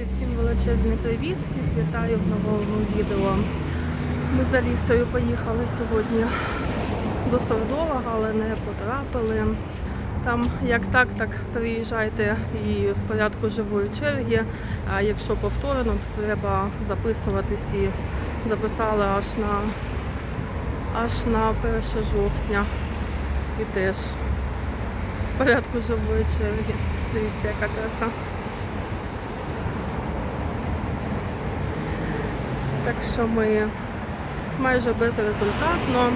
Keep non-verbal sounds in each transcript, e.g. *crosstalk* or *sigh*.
Друзі, всім величезний привіт, всіх вітаю в новому відео. Ми за лісою поїхали сьогодні до Сордолага, але не потрапили. Там як так, так приїжджайте і в порядку живої черги. А якщо повторно, то треба записуватись і записали аж на аж на 1 жовтня. І теж в порядку живої черги. Дивіться, яка краса. Так що ми майже безрезультатно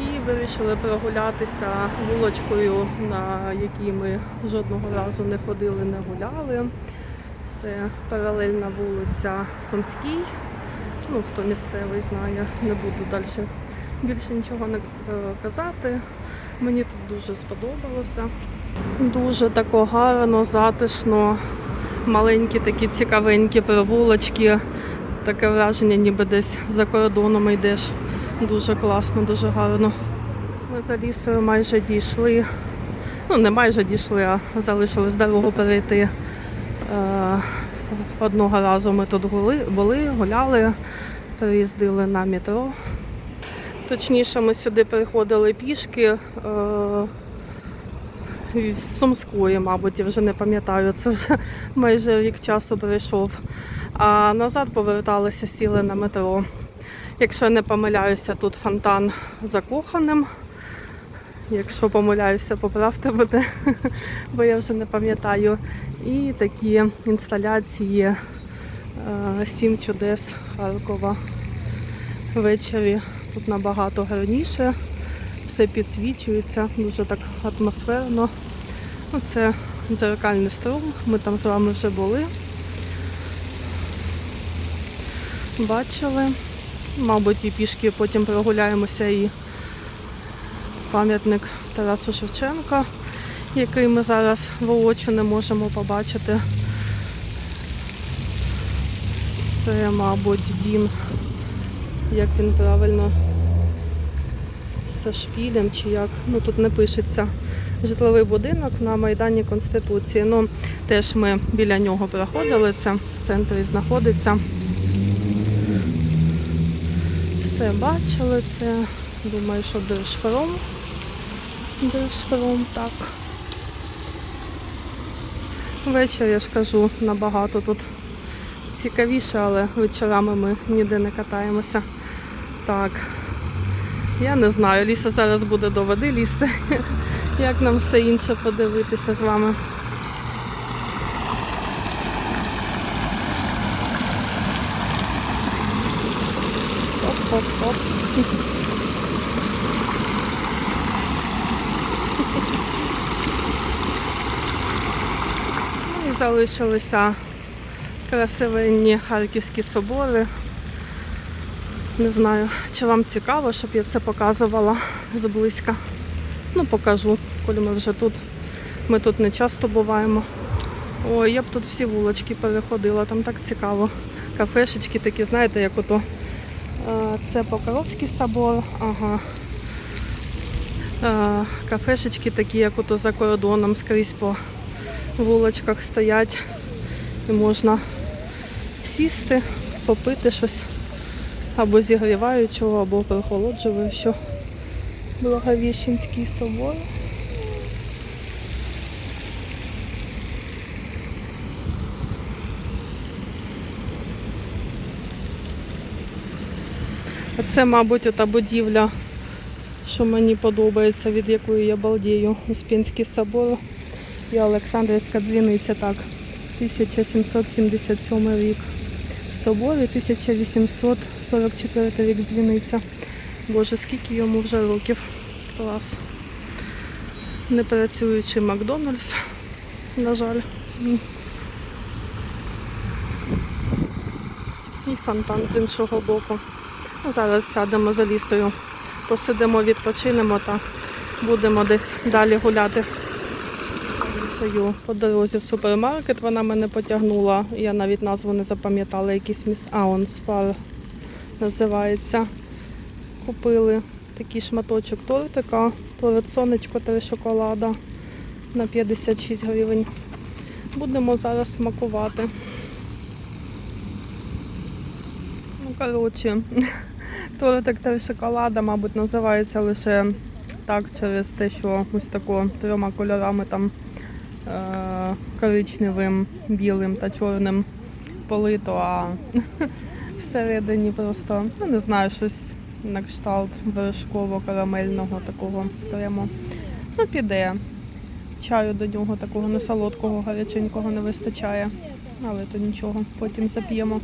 і вирішили прогулятися вулочкою, на якій ми жодного разу не ходили, не гуляли. Це паралельна вулиця Сумській. Ну, хто місцевий знає, не буду далі більше нічого не е, казати. Мені тут дуже сподобалося. Дуже тако гарно, затишно, маленькі такі цікавенькі провулочки. Таке враження, ніби десь за кордоном йдеш. Дуже класно, дуже гарно. Ми за лісою майже дійшли. Ну, не майже дійшли, а залишилось дорогу перейти. Е, Одного разу ми тут були, були гуляли, приїздили на метро. Точніше, ми сюди приходили пішки. Е, з Сумської, мабуть, я вже не пам'ятаю, це вже *laughs* майже рік часу пройшов. А назад поверталися, сіли на метро. Якщо я не помиляюся, тут фонтан закоханим. Якщо помиляюся, поправте мене, *laughs* бо я вже не пам'ятаю. І такі інсталяції е, Сім чудес Харкова. Ввечері тут набагато гарніше, все підсвічується, дуже так атмосферно. Оце дзеркальний струм, ми там з вами вже були. Бачили. Мабуть, і пішки потім прогуляємося і пам'ятник Тарасу Шевченка, який ми зараз воочу не можемо побачити. Це, мабуть, дім, як він правильно з шпілем чи як. Ну тут не пишеться. Житловий будинок на Майдані Конституції. Ну, теж ми біля нього проходили, це в центрі знаходиться. Все бачили, це думаю, що Держпром. Держпром, так. Ввечері, я ж кажу, набагато тут цікавіше, але вечорами ми ніде не катаємося. Так. Я не знаю, Ліса зараз буде до води лізти. *laughs* Як нам все інше подивитися з вами. Оп-оп-оп. Ну і залишилися красивенні харківські собори. Не знаю, чи вам цікаво, щоб я це показувала зблизька. Ну, покажу, коли ми вже тут. Ми тут не часто буваємо. Ой, я б тут всі вулочки переходила, там так цікаво. Кафешечки такі, знаєте, як ото. Це Покровський собор, ага. Кафешечки такі, як ото за кордоном, скрізь по вулочках стоять. І можна сісти, попити щось або зігріваючого, або прохолоджуючого. Благовіщенський собор. Це, мабуть, ота будівля, що мені подобається, від якої я балдію. Успенський собор і Олександрівська дзвіниця, так. 1777 рік. Собор і 1844 рік дзвіниця. Боже, скільки йому вже років. Клас. Не працюючий Макдональдс, на жаль. І фонтан з іншого боку. Ну, Зараз сядемо за лісою, посидимо, відпочинемо та будемо десь далі гуляти. Лісою по дорозі в супермаркет вона мене потягнула. Я навіть назву не запам'ятала, якийсь міс. А, он спар називається. Купили такий шматочок тортика, торт сонечко три шоколада на 56 гривень. Будемо зараз смакувати. Ну, коротше, *laughs* тортик три шоколада, мабуть, називається лише так через те, що ось тако трьома кольорами там е- коричневим, білим та чорним полито, а *laughs* всередині просто, ну не знаю, щось на кшталт вершково-карамельного такого крему. Ну, піде. Чаю до нього такого не солодкого, гаряченького не вистачає. Але то нічого, потім зап'ємо.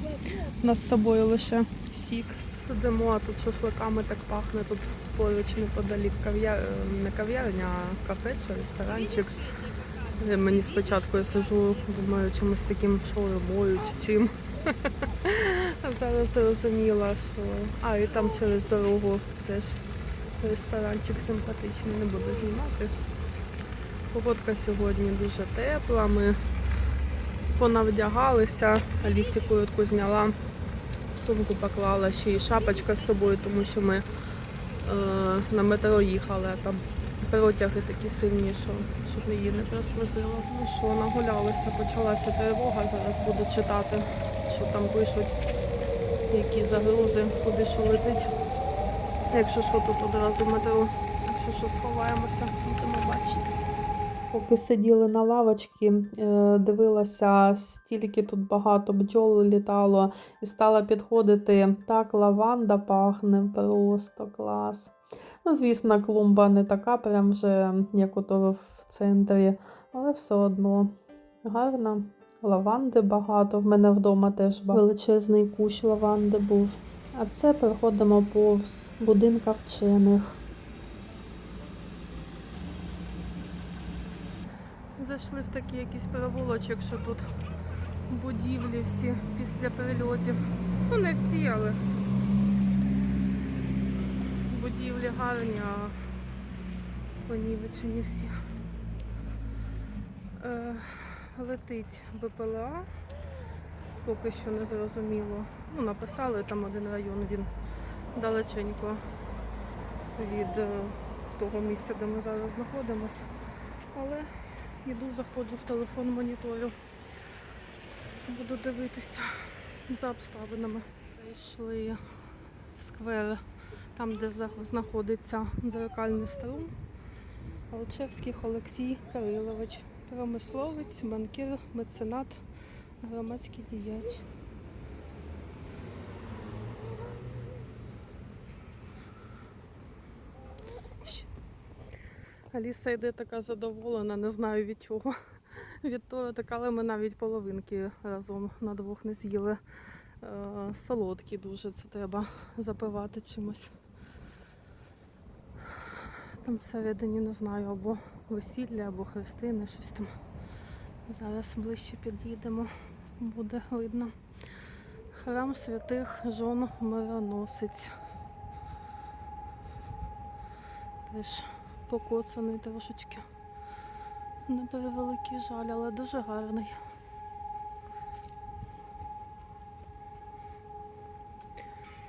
Нас з собою лише сік. Сидимо, а тут шашликами так пахне, тут поруч неподалік кав'яр... е, не кав'ярня, а кафе чи ресторанчик. Де Мені спочатку я сижу, думаю, чимось таким шаурмою чи чим. *laughs* А зараз зрозуміла, що. А, і там через дорогу теж ресторанчик симпатичний, не буду знімати. Погодка сьогодні дуже тепла. Ми понавдягалися, Алісі куртку зняла, сумку поклала ще й шапочка з собою, тому що ми е, на метро їхали, а там протяги такі сильні, що щоб її не розквозило. Ну що, нагулялися, почалася тривога, зараз буду читати, що там пишуть, які загрози, куди що летить. Якщо що, тут одразу метро, якщо що сховаємося, будемо бачити. Поки сиділи на лавочці, е, дивилася, стільки тут багато бджол літало, і стала підходити. Так, лаванда пахне, просто клас. Ну, звісно, клумба не така, прям вже як ото в центрі, але все одно гарна. Лаванди багато. В мене вдома теж величезний кущ лаванди був. А це проходимо повз будинка вчених. Зайшли в такий якийсь перевулочок, що тут будівлі всі після прильотів. Ну, не всі, але будівлі гарні, а понівечені всі. Е, летить БПЛА, поки що не зрозуміло. Ну, написали там один район, він далеченько від е, того місця, де ми зараз знаходимося. Але Іду, заходжу в телефон, моніторю. Буду дивитися за обставинами. Прийшли в сквер, там, де знаходиться дзеркальний струм. Алчевський Олексій Кирилович, промисловець, банкір, меценат, громадський діяч. Аліса йде така задоволена, не знаю від чого. Від того, так, але ми навіть половинки разом на двох не з'їли. Е, Солодкі дуже це треба запивати чимось. Там всередині не знаю, або весілля, або хрестини, щось там. Зараз ближче під'їдемо, буде видно. Храм святих жон мироносець. Теж покоцаний трошечки. Не перевеликий жаль, але дуже гарний.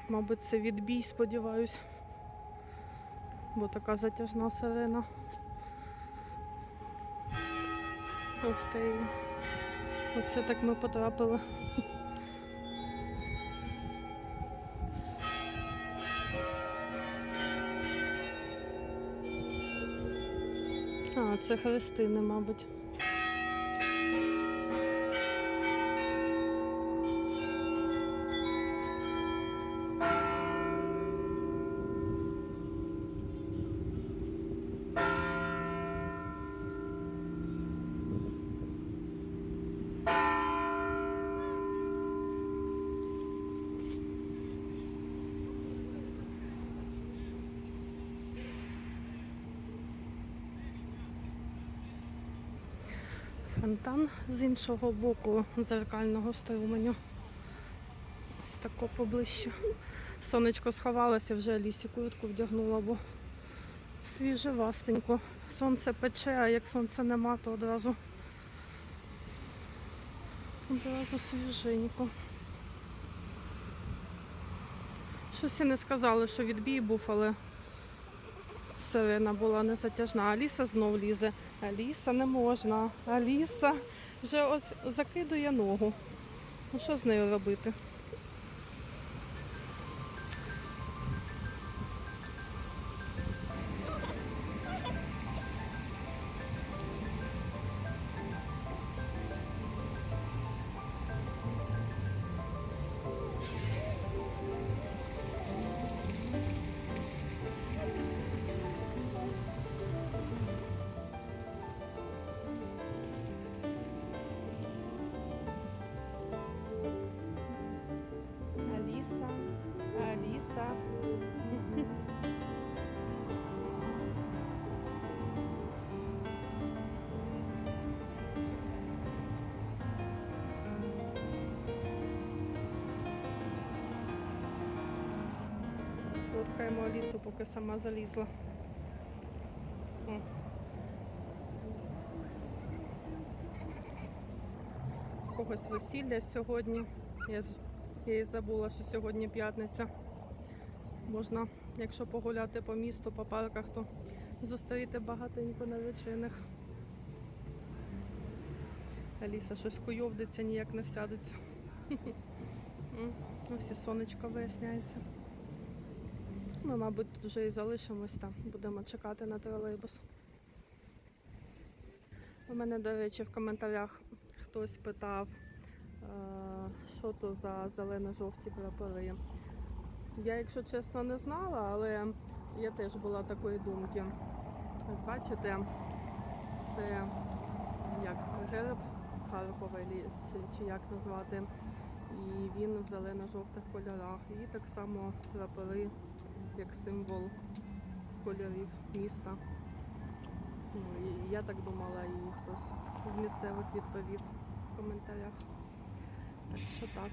Мабуть, це відбій, сподіваюсь. Бо така затяжна сирена. Ух ти. Оце так ми потрапили. Це хрестини, мабуть. Фонтан з іншого боку зеркального струменю. Ось тако поближче. Сонечко сховалося, вже лісі куртку вдягнула, бо свіже вастенько. Сонце пече, а як сонця нема, то одразу одразу свіженько. Щось і не сказали, що відбій був, але сирена була не затяжна. Аліса знов лізе. Аліса не можна. Аліса вже ось закидує ногу. Ну що з нею робити? Сфоткаємо Алісу, поки сама залізла. О. Когось весілля сьогодні. Я, я і забула, що сьогодні п'ятниця. Можна, якщо погуляти по місту, по парках, то зустріти багатенько наречених. Аліса щось куйовдиться, ніяк не всядеться. *laughs* М, Ось і сонечко виясняється. Ми, мабуть, тут вже і залишимось там. Будемо чекати на тролейбус. У мене, до речі, в коментарях хтось питав, е, що то за зелено-жовті прапори. Я, якщо чесно, не знала, але я теж була такої думки. Ось бачите, це як герб Харкова, чи, чи як назвати. І він в зелено-жовтих кольорах. І так само прапори як символ кольорів міста. Ну, і я так думала, і хтось з місцевих відповів в коментарях. Так що так.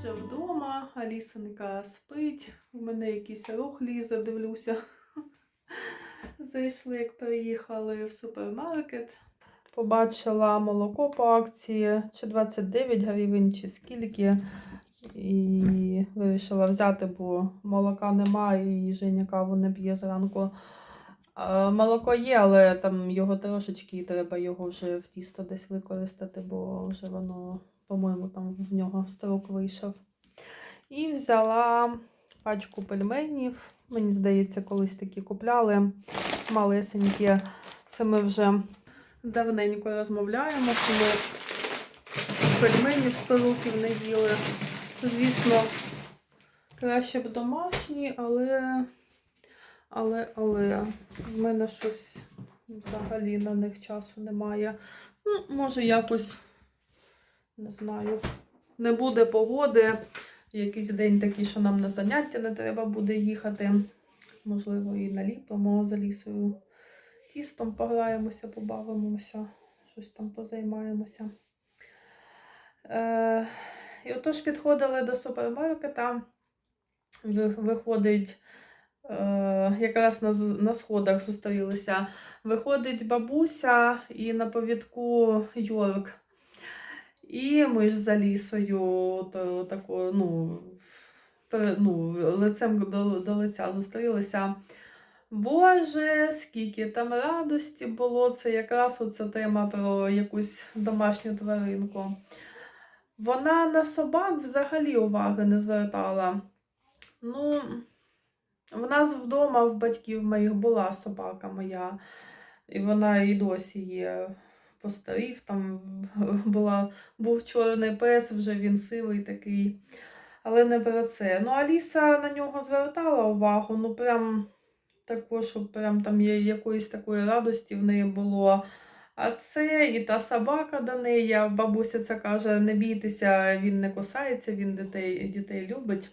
Вже вдома, Алісенька спить. У мене якийсь рух лізе, дивлюся. Зайшли, як приїхали в супермаркет. Побачила молоко по акції, чи 29 гривень, чи скільки. І вирішила взяти, бо молока немає, і Женя каву не п'є зранку. Молоко є, але там його трошечки, і треба його вже в тісто десь використати, бо вже воно, по-моєму, там в нього строк вийшов. І взяла пачку пельменів. Мені здається, колись такі купляли малесенькі. Це ми вже давненько розмовляємо, коли пельменів 100 років не їли. Звісно, краще б домашні, але, але, але в мене щось взагалі на них часу немає. Ну, може, якось, не знаю, не буде погоди. Якийсь день такий, що нам на заняття не треба буде їхати. Можливо, і наліпимо за лісою. Тістом пограємося, побавимося, щось там позаймаємося. Е, і отож підходили до супермаркета. Виходить, е, якраз на, на сходах зустрілися. Виходить бабуся і на повідку Йорк. І ми ж за лісою то, тако, ну, ну, лицем до, до лиця зустрілися. Боже, скільки там радості було. Це якраз оця тема про якусь домашню тваринку. Вона на собак взагалі уваги не звертала. Ну, в нас вдома в батьків моїх була собака моя, і вона і досі є. Постарів, там *laughs* була, був чорний пес, вже він сивий такий. Але не про це. Ну, Аліса на нього звертала увагу, ну прям також, щоб прям там якоїсь такої радості в неї було. А це і та собака до неї, бабуся це каже, не бійтеся, він не кусається, він дітей, дітей любить.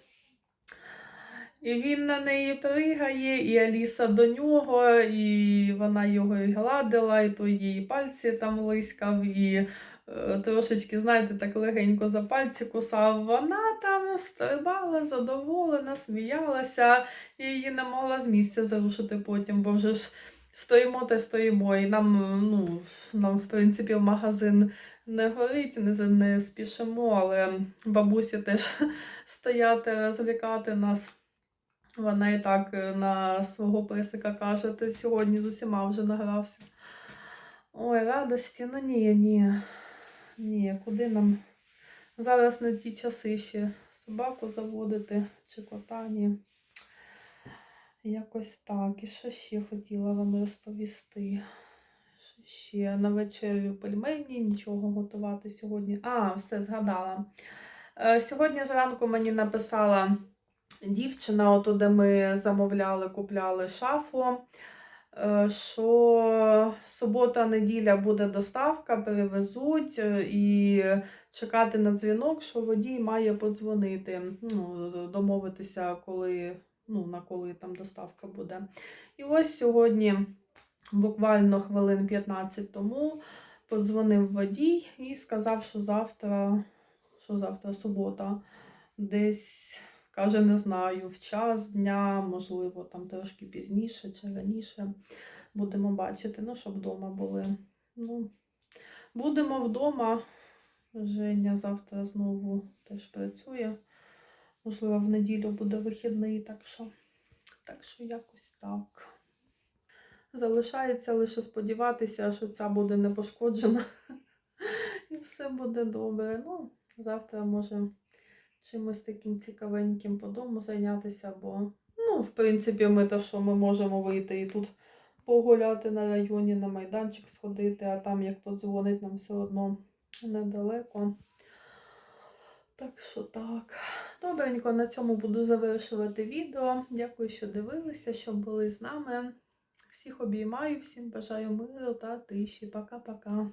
І він на неї пригає, і Аліса до нього, і вона його і гладила, і то її пальці там лискав, і е, трошечки, знаєте, так легенько за пальці кусав. Вона там стрибала, задоволена, сміялася, і її не могла з місця зарушити потім, бо вже ж стоїмо та стоїмо. І нам, ну, нам, в принципі, в магазин не горить, не, не спішимо, але бабусі теж *laughs* стояти, розвлікати нас. Вона і так е, на свого песика каже, ти сьогодні з усіма вже награвся. Ой, радості, ну ні, ні. Ні, куди нам зараз на ті часи ще собаку заводити чи кота, ні. Якось так. І що ще хотіла вам розповісти? Що ще на вечерю пельмені, нічого готувати сьогодні. А, все згадала. Е, Сьогодні зранку мені написала дівчина, ото де ми замовляли, купляли шафу, е, що субота-неділя буде доставка, перевезуть е, і чекати на дзвінок, що водій має подзвонити, ну, домовитися, коли, ну, на коли там доставка буде. І ось сьогодні, буквально хвилин 15 тому, подзвонив водій і сказав, що завтра, що завтра субота, десь Каже, не знаю, в час дня, можливо, там трошки пізніше чи раніше. Будемо бачити, ну, щоб вдома були. Ну, будемо вдома. Женя завтра знову теж працює. Можливо, в неділю буде вихідний, так що, так що якось так. Залишається лише сподіватися, що ця буде не пошкоджена. *laughs* І все буде добре. Ну, завтра може чимось таким цікавеньким по дому зайнятися, бо, ну, в принципі, ми то, що ми можемо вийти і тут погуляти на районі, на майданчик сходити, а там як подзвонить, нам все одно недалеко. Так що так. Добренько, на цьому буду завершувати відео. Дякую, що дивилися, що були з нами. Всіх обіймаю, всім бажаю миру та тиші. Пока-пока.